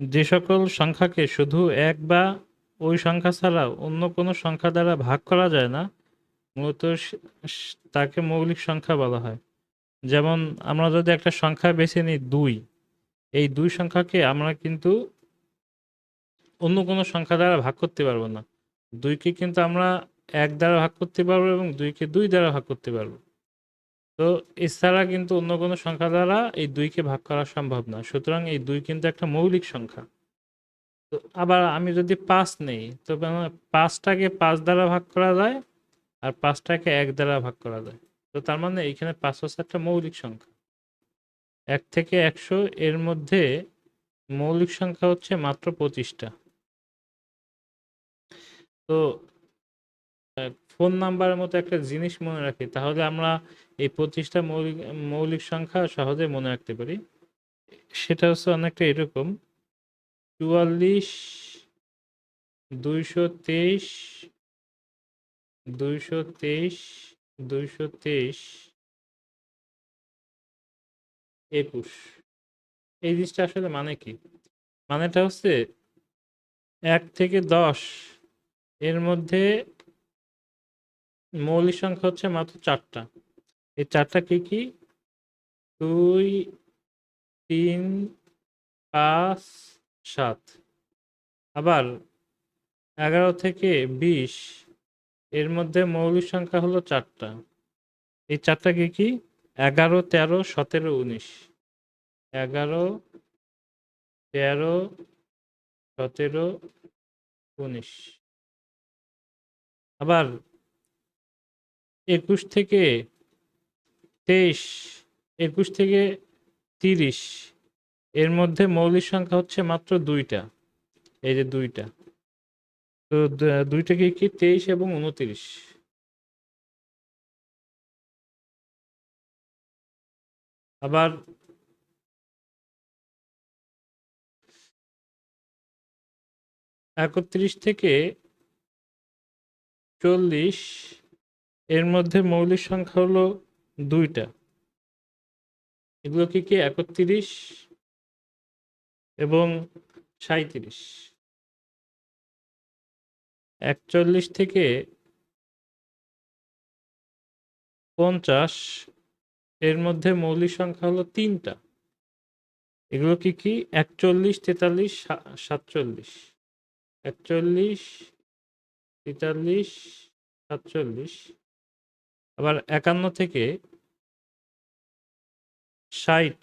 যে সকল সংখ্যাকে শুধু এক বা ওই সংখ্যা ছাড়া অন্য কোনো সংখ্যা দ্বারা ভাগ করা যায় না, মূলত তাকে মৌলিক সংখ্যা বলা হয়। যেমন আমরা যদি একটা সংখ্যা বেছে নিই দুই, এই দুই সংখ্যাকে আমরা কিন্তু অন্য কোনো সংখ্যা দ্বারা ভাগ করতে পারব না। দুইকে কিন্তু আমরা এক দ্বারা ভাগ করতে পারব এবং দুইকে দুই দ্বারা ভাগ করতে পারব। তো এছাড়া কিন্তু অন্য কোনো সংখ্যা দ্বারা এই দুইকে ভাগ করা সম্ভব না সুতরাং এই দুই কিন্তু একটা মৌলিক সংখ্যা। তো আবার আমি যদি পাঁচ নেই, তো মানে পাঁচটাকে পাঁচ দ্বারা ভাগ করা যায় আর পাঁচটাকে এক দ্বারা ভাগ করা যায়। তো তার মানে এইখানে পাঁচ হচ্ছে একটা মৌলিক সংখ্যা। এক থেকে একশো এর মধ্যে মৌলিক সংখ্যা হচ্ছে মাত্র পঁচিশটা। তো ফোন নাম্বারের মতো একটা জিনিস মনে রাখি, তাহলে আমরা এই পঁচিশটা মৌলিক মৌলিক সংখ্যা সহজে মনে রাখতে পারি। সেটা হচ্ছে অনেকটা এরকম। চুয়াল্লিশ, দুইশো তেইশ দুইশো তেইশ দুইশো তেইশ, একুশ। এই জিনিসটা আসলে মানে কি? মানেটা হচ্ছে এক থেকে দশ, এর মধ্যে মৌলিক সংখ্যা হচ্ছে মাত্র চারটা। এই চারটা কি কি? দুই, তিন, পাঁচ, সাত। আবার এগারো থেকে বিশ, এর মধ্যে মৌলিক সংখ্যা হলো চারটা। এই চারটা কি কি? এগারো, তেরো, সতেরো, উনিশ। এগারো, তেরো, সতেরো, উনিশ। আবার একুশ থেকে তেইশ, একুশ থেকে তিরিশ, এর মধ্যে মৌলিক সংখ্যা হচ্ছে মাত্র দুইটা। এই যে দুইটা। তো দুইটা কি কি? তেইশ এবং উনত্রিশ। আবার একত্রিশ থেকে চল্লিশ এর মধ্যে মৌলিক সংখ্যা হলো দুইটা। এগুলো কি কি একত্রিশ এবং সাঁইত্রিশ? একচল্লিশ থেকে পঞ্চাশ এর মধ্যে মৌলিক সংখ্যা হলো তিনটা। এগুলো কি কি একচল্লিশ, তেতাল্লিশ সাতচল্লিশ? একচল্লিশ, তেতাল্লিশ, সাতচল্লিশ। আবার একান্ন থেকে ষাট